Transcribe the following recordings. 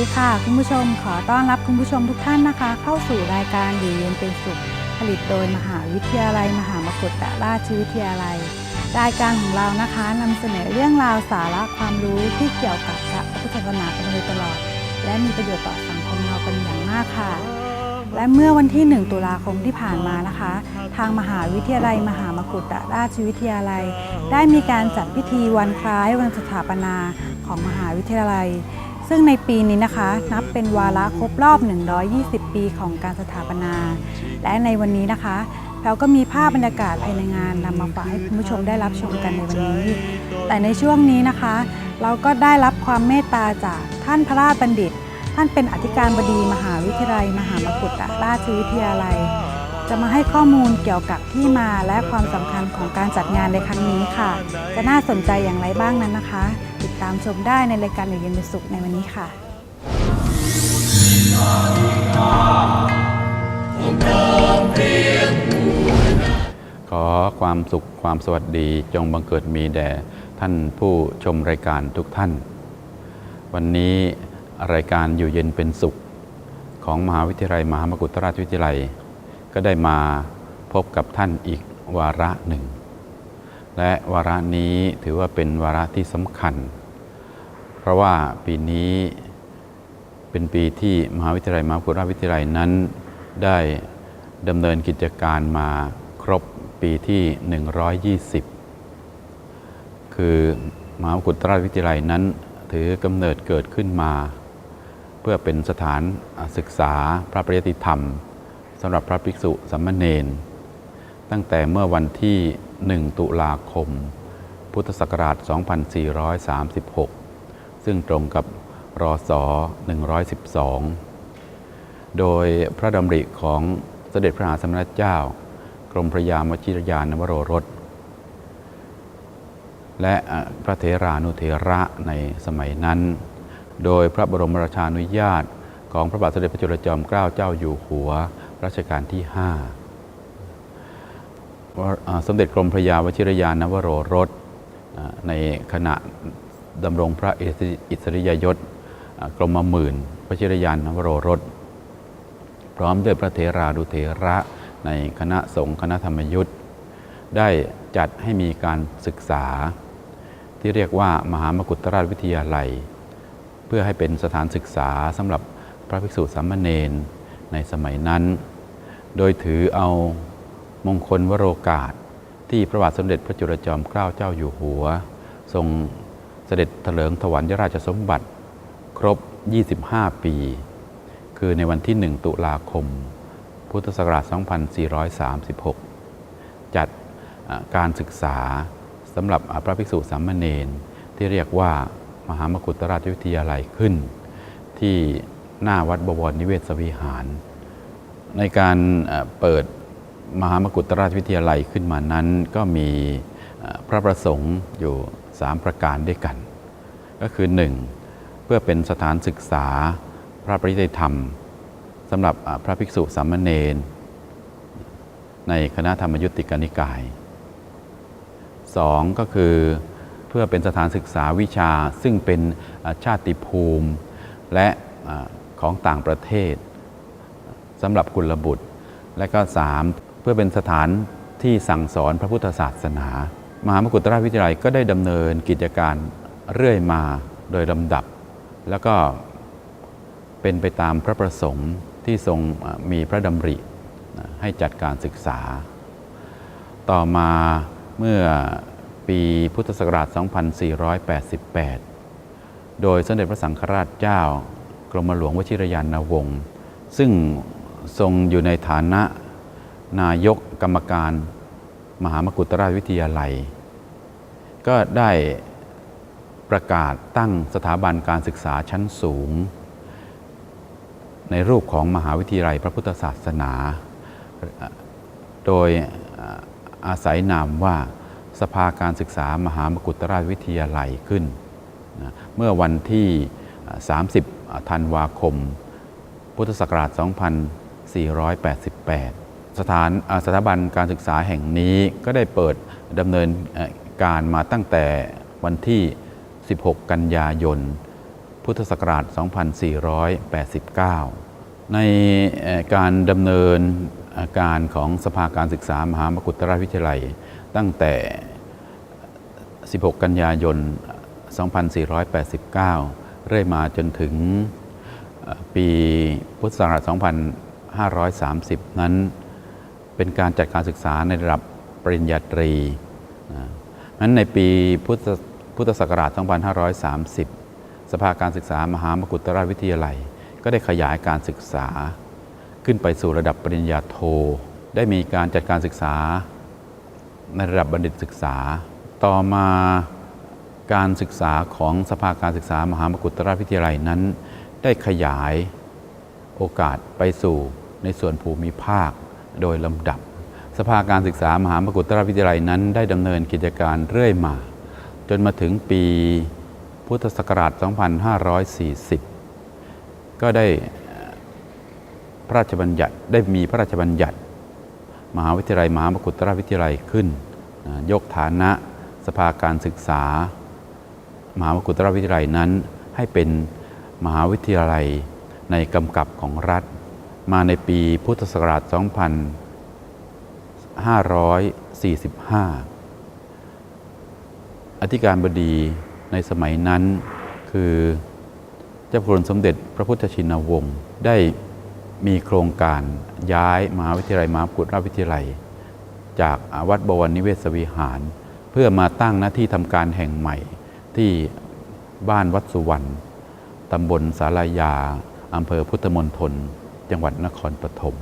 ดีค่ะ คุณผู้ชมขอต้อนรับคุณผู้ชมทุกท่านนะคะ เข้าสู่รายการอยู่เย็นเป็นสุข ผลิตโดยมหาวิทยาลัย มหามกุฏราชวิทยาลัย รายการของเรานะคะนำเสนอเรื่องราวสาระความรู้ที่เกี่ยวกับพระพุทธศาสนากันโดยตลอด และมีประโยชน์ต่อสังคมเราเป็นอย่างมากค่ะ และเมื่อวันที่ 1 ตุลาคมที่ผ่านมานะคะ ทางมหาวิทยาลัย มหามกุฏราชวิทยาลัย ได้มีการจัดพิธีวันคล้ายวันสถาปนาของมหาวิทยาลัย ซึ่งในปีนี้นะคะนับเป็นวาระครบรอบ 120 ปีของการสถาปนา และในวันนี้นะคะ เราก็มีภาพบรรยากาศภายในงานนำมาฝากให้คุณผู้ชมได้รับชมกันในวันนี้ แต่ในช่วงนี้นะคะ เราก็ได้รับความเมตตาจากท่านพระราชบัณฑิต ท่านเป็นอธิการบดีมหาวิทยาลัย มหามกุฏราชวิทยาลัย จะมาให้ข้อมูลเกี่ยวกับที่มาและความสำคัญของการจัดงานในครั้งนี้ค่ะ จะน่าสนใจอย่างไรบ้างนั้นนะคะ ตามชมได้ในรายการอยู่เย็นเป็นสุขในวันนี้ค่ะขอความสุขความสวัสดีจงบังเกิดมีแด่ท่านผู้ชมรายการทุกท่าน วันนี้รายการอยู่เย็นเป็นสุข ของมหาวิทยาลัยมหามกุฏราชวิทยาลัย ก็ได้มาพบกับท่านอีกวาระหนึ่ง และวาระนี้ถือว่าเป็นวาระที่สำคัญ เพราะว่าปีนี้เป็นปีที่มหาวิทยาลัยมหามกุราชวิทยาลัยนั้นได้ดำเนินกิจการมาครบปีที่ 120 คือมหามกุฏราชวิทยาลัยนั้น ถือกำเนิดเกิดขึ้นมา เพื่อเป็นสถานศึกษาพระปริยติธรรมสำหรับพระภิกษุสัมมาเนนตั้งแต่เมื่อวันที่ 1 ตุลาคม พุทธศักราช 2436 ซึ่งตรงกับรอศ112 โดยพระดำริของเสด็จพระมหาสมณเจ้า กรมพระยามวชิรยานนวโรรส และพระเถรานุเถระในสมัยนั้น โดยพระบรมราชานุญาตของพระบาทสมเด็จพระจุลจอมเกล้าเจ้าอยู่หัวรัชกาลที่ 5 สมเด็จกรมพระยาวชิรยานนวโรรสในขณะ ดำรงพระอิสริยยศกรมหมื่นวชิรยานนวโรรส พร้อมด้วยพระเถราดุเถระในคณะสงฆ์คณะธรรมยุทธ์ได้จัดให้มีการศึกษา ที่เรียกว่ามหามกุฏราชวิทยาลัย เพื่อให้เป็นสถานศึกษาสำหรับพระภิกษุสามเณรในสมัยนั้น โดยถือเอามงคลวโรกาสที่พระบาทสมเด็จพระจุลจอมเกล้าเจ้าอยู่หัว ทรง เสด็จเถลิงถวัลยราชสมบัติ ครบ 25 ปี คือในวันที่ 1 ตุลาคม พุทธศักราช 2436 จัดการศึกษาสำหรับพระภิกษุสามเณรที่เรียกว่ามหามกุฏราชวิทยาลัยขึ้น ที่หน้าวัดบวรนิเวศวิหาร ในการเปิดมหามกุฏราชวิทยาลัยขึ้นมานั้นก็มีพระประสงค์อยู่ 3 ประการด้วยกัน ก็คือ 1. เพื่อเป็นสถานศึกษาพระปริยธรรมสำหรับพระภิกษุสามเณรในคณะธรรมยุติกนิกาย 2. ก็คือเพื่อเป็นสถานศึกษาวิชาซึ่งเป็นชาติภูมิ และของต่างประเทศสำหรับกุลบุตร และก็ 3. เพื่อเป็นสถานที่สั่งสอนพระพุทธศาสนา มหามกุฏราชวิทยาลัยก็ได้ดำเนินกิจการ เรื่อยมาโดยลำดับ แล้วก็เป็นไปตามพระประสงค์ที่ทรงมีพระดำริให้จัดการศึกษา ต่อมาเมื่อปีพุทธศักราช 2488 โดยสมเด็จพระสังฆราชเจ้ากรมหลวงวชิรยานวงศ์ซึ่งทรงอยู่ในฐานะนายกกรรมการ มหามกุฏราชวิทยาลัย ก็ได้ ประกาศตั้งสถาบันการศึกษาชั้นสูง ในรูปของมหาวิทยาลัยพระพุทธศาสนา โดยอาศัยนามว่าสภาการศึกษามหามกุฏราชวิทยาลัยขึ้น เมื่อวันที่ 30 ธันวาคม พุทธศักราช 2488 สถานสถาบันการศึกษาแห่งนี้ก็ได้เปิดดำเนินการมาตั้งแต่วันที่ 16 กันยายน พุทธศักราช 2489 ในการดำเนินการของสภาการศึกษามหามกุฏราชวิทยาลัย ตั้งแต่ 16 กันยายน 2489 เรื่อยมาจนถึงปีพุทธศักราช 2530 นั้น เป็นการจัดการศึกษาในระดับปริญญาตรีนั้นในปีพุทธ พุทธศักราช 2530 สภาการศึกษามหามกุฏราชวิทยาลัย ก็ได้ขยายการศึกษา ขึ้นไปสู่ระดับปริญญาโท ได้มีการจัดการศึกษา ในระดับบัณฑิตศึกษา ต่อมาการศึกษาของสภาการศึกษามหามกุฏราชวิทยาลัยนั้น ได้ขยายโอกาสไปสู่ในส่วนภูมิภาคโดยลำดับ สภาการศึกษามหามกุฏราชวิทยาลัยนั้น ได้ดำเนินกิจการเรื่อยมา จนมาถึงปีพุทธศักราช 2540 ก็ได้พระราชบัญญัติได้มีพระราชบัญญัติ มหาวิทยาลัยมหามกุฏราชวิทยาลัยขึ้น ยกฐานะสภาการศึกษา มหามกุฏราชวิทยาลัยนั้นให้เป็นมหาวิทยาลัยในกำกับของรัฐ มาในปีพุทธศักราช 2545 อธิการบดีในสมัยนั้น คือเจ้าพระคุณสมเด็จพระพุทธชินวงศ์ได้มีโครงการย้ายมหาวิทยาลัยมหากุฏราวิทยาลัย จากวัดบวรนิเวศวิหาร เพื่อมาตั้งหน้าที่ทำการแห่งใหม่ที่บ้านวัดสุวรรณตำบลสารยาอำเภอพุทธมณฑลจังหวัดนครปฐม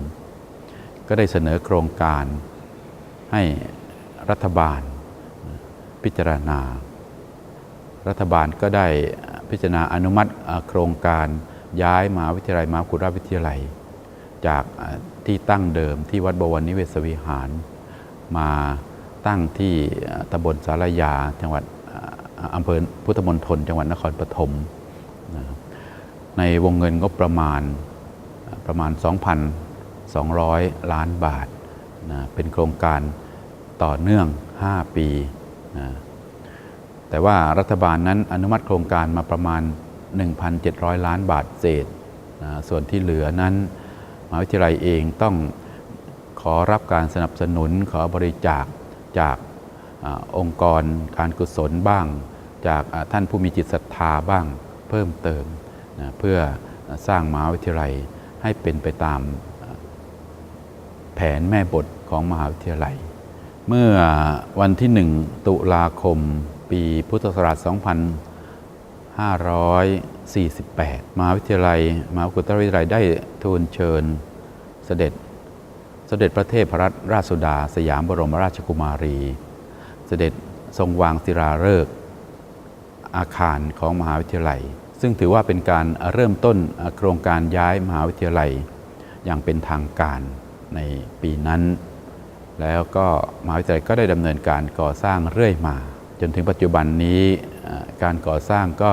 ก็ได้เสนอโครงการให้รัฐบาล พิจารณา รัฐบาลก็ได้พิจารณาอนุมัติโครงการย้ายมหาวิทยาลัยมหากุราวิทยาลัย จากที่ตั้งเดิมที่วัดบวรนิเวศวิหาร มาตั้งที่ตำบลสารยาจังหวัดอำเภอพุทธมณฑลจังหวัดนครปฐมในวงเงินงบประมาณประมาณ 2,200 ล้านบาทนะเป็นโครงการต่อเนื่อง 5 ปี แต่ว่ารัฐบาลนั้นอนุมัติโครงการมาประมาณ 1,700 ล้านบาทเศษ ส่วนที่เหลือนั้นมหาวิทยาลัยเองต้องขอรับการสนับสนุนขอบริจาคจากอองค์กรการกุศลบ้าง จากท่านผู้มีจิตศรัทธาบ้างเพิ่มเติมนะเพื่อสร้างมหาวิทยาลัยให้เป็นไปตามแผนแม่บทของมหาวิทยาลัย เมื่อวันที่ 1 ตุลาคม ปีพุทธศักราช 2548 มหาวิทยาลัยมหาวิทยาลัยได้ทูลเชิญเสด็จเสด็จพระเทพรัตนราชสุดา สยามบรมราชกุมารี เสด็จทรงวางศิลาฤกษ์อาคารของมหาวิทยาลัย ซึ่งถือว่าเป็นการเริ่มต้นโครงการย้ายมหาวิทยาลัย อย่างเป็นทางการในปีนั้น แล้วก็มหาวิทยาลัยก็ได้ดำเนินการก่อสร้างเรื่อยมา จนถึงปัจจุบันนี้การก่อสร้างก็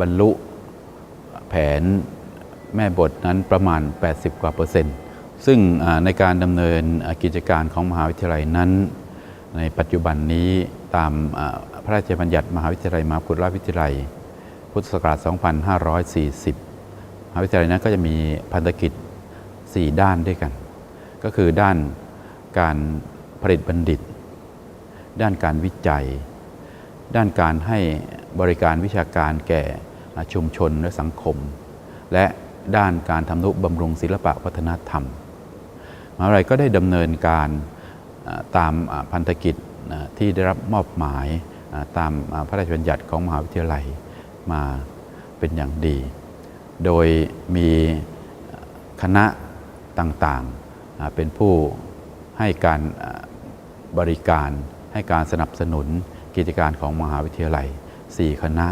บรรลุแผนแม่บทนั้นประมาณ 80 กว่าเปอร์เซ็นต์ ซึ่งในการดำเนินกิจการของมหาวิทยาลัยนั้น ในปัจจุบันนี้ตามพระราชบัญญัติมหาวิทยาลัยมหาวิทยาลัยวิทยาลัย พุทธศักราช 2540 มหาวิทยาลัยนั้นก็จะมีพันธกิจ 4 ด้านด้วยกัน ก็คือด้านการผลิตบัณฑิต ด้านการวิจัย ด้านการให้บริการวิชาการแก่ชุมชนและสังคม และด้านการทำนุบำรุงศิลปะวัฒนธรรมมหาวิทยาลัยก็ได้ดำเนินการตามพันธกิจที่ได้รับมอบหมายตามพระราชบัญญัติของมหาวิทยาลัยมาเป็นอย่างดี โดยมีคณะต่างๆ เป็นผู้ให้การบริการให้การสนับสนุนกิจการของมหาวิทยาลัย 4 คณะ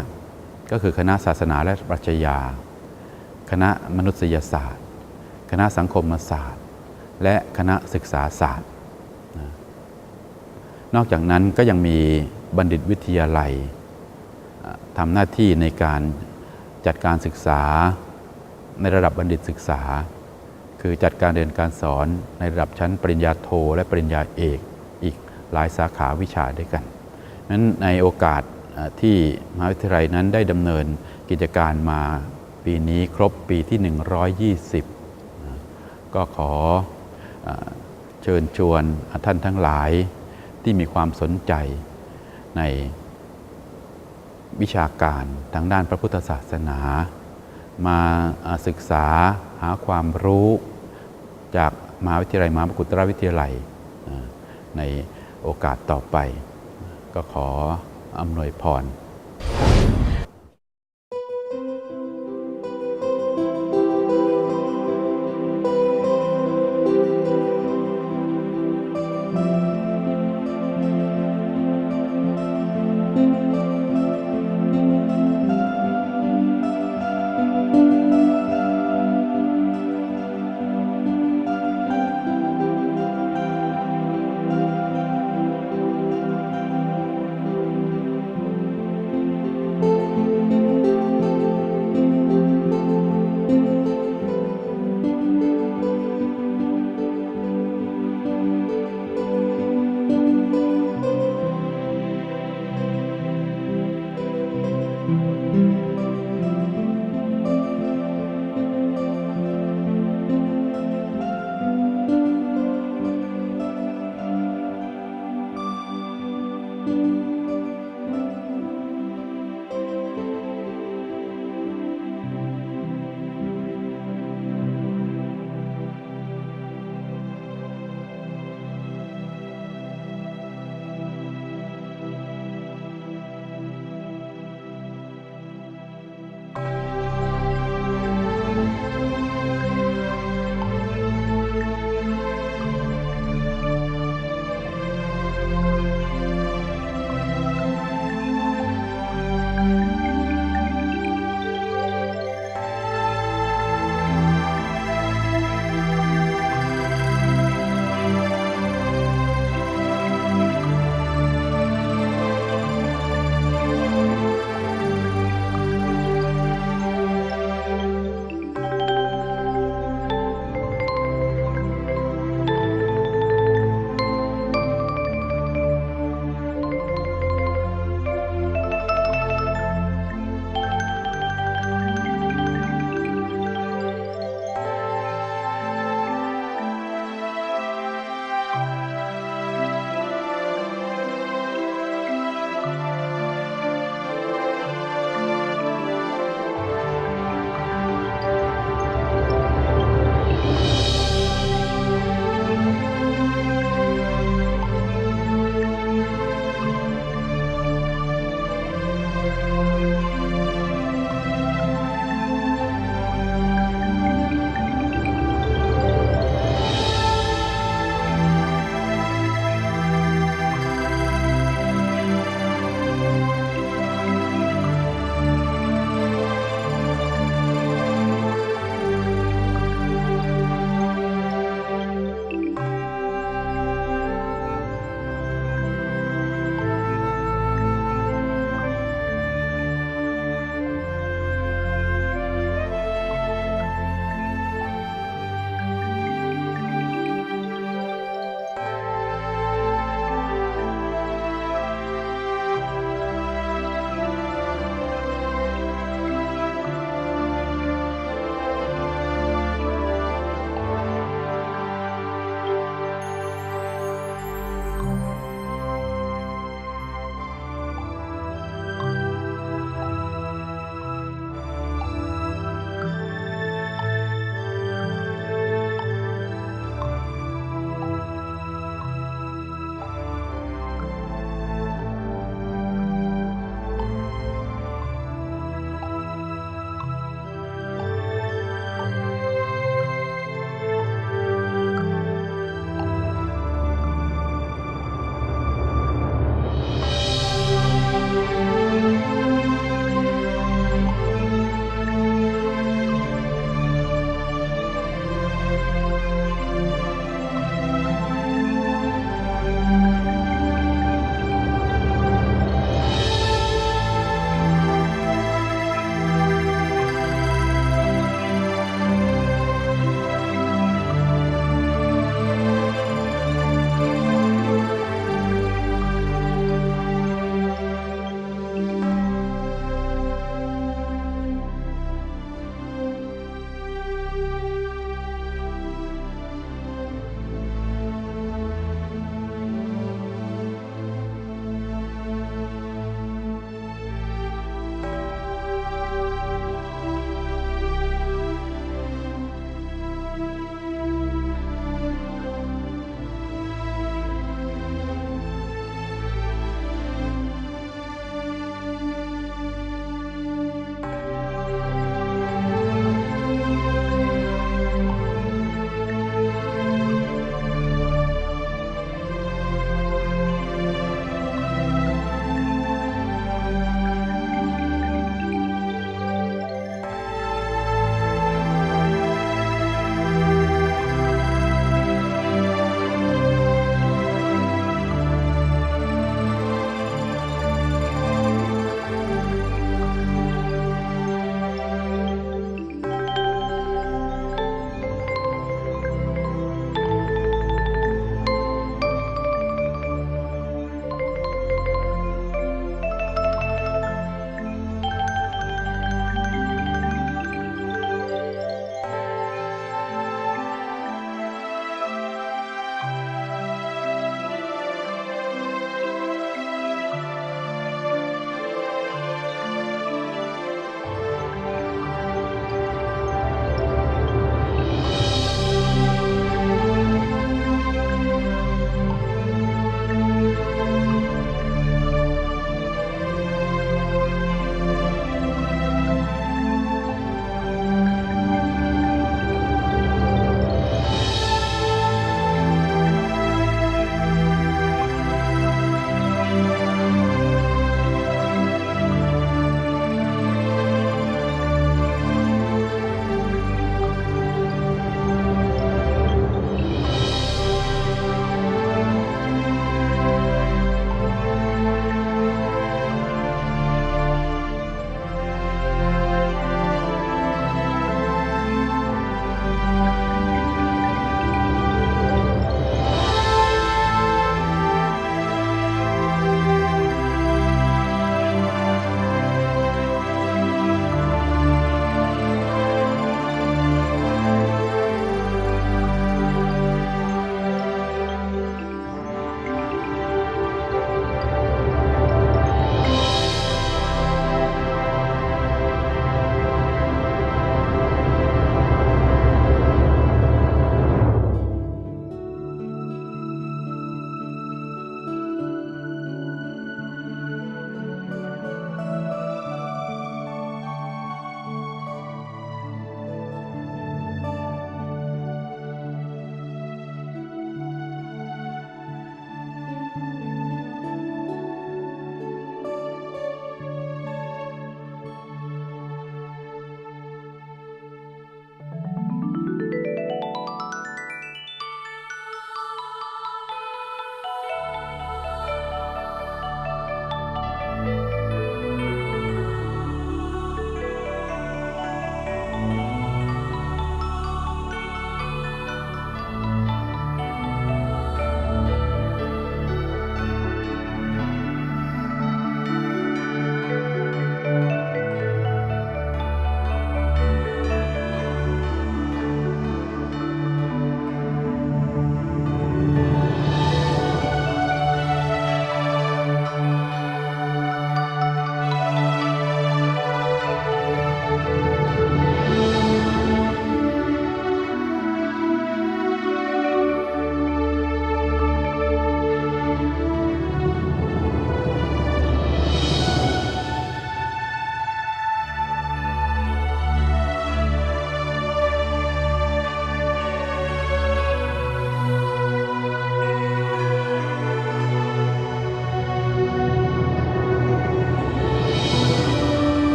ก็คือคณะศาสนาและปรัชญา คณะมนุษยศาสตร์ คณะสังคมศาสตร์ และคณะศึกษาศาสตร์ นอกจากนั้นก็ยังมีบัณฑิตวิทยาลัยทำหน้าที่ในการจัดการศึกษาในระดับบัณฑิตศึกษา คือจัดการเรียนการสอนในระดับชั้นปริญญาโท และปริญญาเอกอีกหลายสาขาวิชาด้วยกันนั้นในโอกาสที่มหาวิทยาลัยนั้นได้ดำเนินกิจการมาปีนี้ครบปีที่ 120 ก็ขอเชิญชวนท่านทั้งหลายที่มีความสนใจในวิชาการทางด้านพระพุทธศาสนา มาศึกษาหาความรู้ จากมหาวิทยาลัยมหามกุฏราวิทยาลัยในโอกาสต่อไป ก็ขออำนวยพร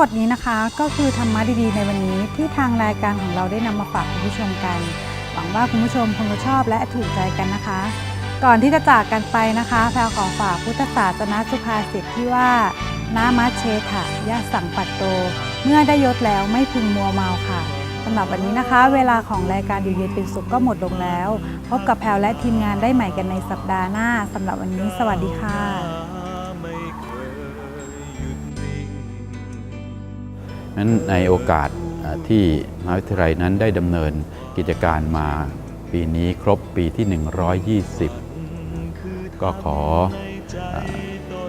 มดนี้นะคะก็คือธรรมะดีๆในวันนี้ที่ทางรายการของเราได้นำมาฝากคุณผู้ชมกัน หวังว่าคุณผู้ชมคงจะชอบและถูกใจกันนะคะ ก่อนที่จะจากกันไปนะคะแพรขอฝากพุทธศาสนาสุภาษิตที่ว่านามัชเชถะยะสังปัตโต เมื่อได้ยศแล้วไม่พึงมัวเมาค่ะสำหรับวันนี้นะคะ เวลาของรายการอยู่เย็นเป็นสุขก็หมดลงแล้ว พบกับแพรและทีมงานได้ใหม่กันในสัปดาห์หน้าสำหรับวันนี้ สวัสดีค่ะ นั้นในโอกาสที่มหาวิทยาลัยนั้นได้ดำเนินกิจการมาปีนี้ครบปีที่ 120 ก็ขออ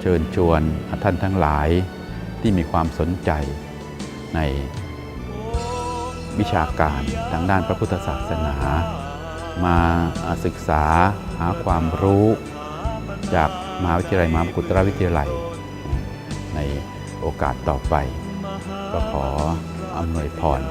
เชิญชวนท่านทั้งหลายที่มีความสนใจในวิชาการทางด้านพระพุทธศาสนา มาศึกษาหาความรู้จากมหาวิทยาลัยมหามกุฏรวิทยาลัย ในโอกาสต่อไป ก็ขออำนวยพร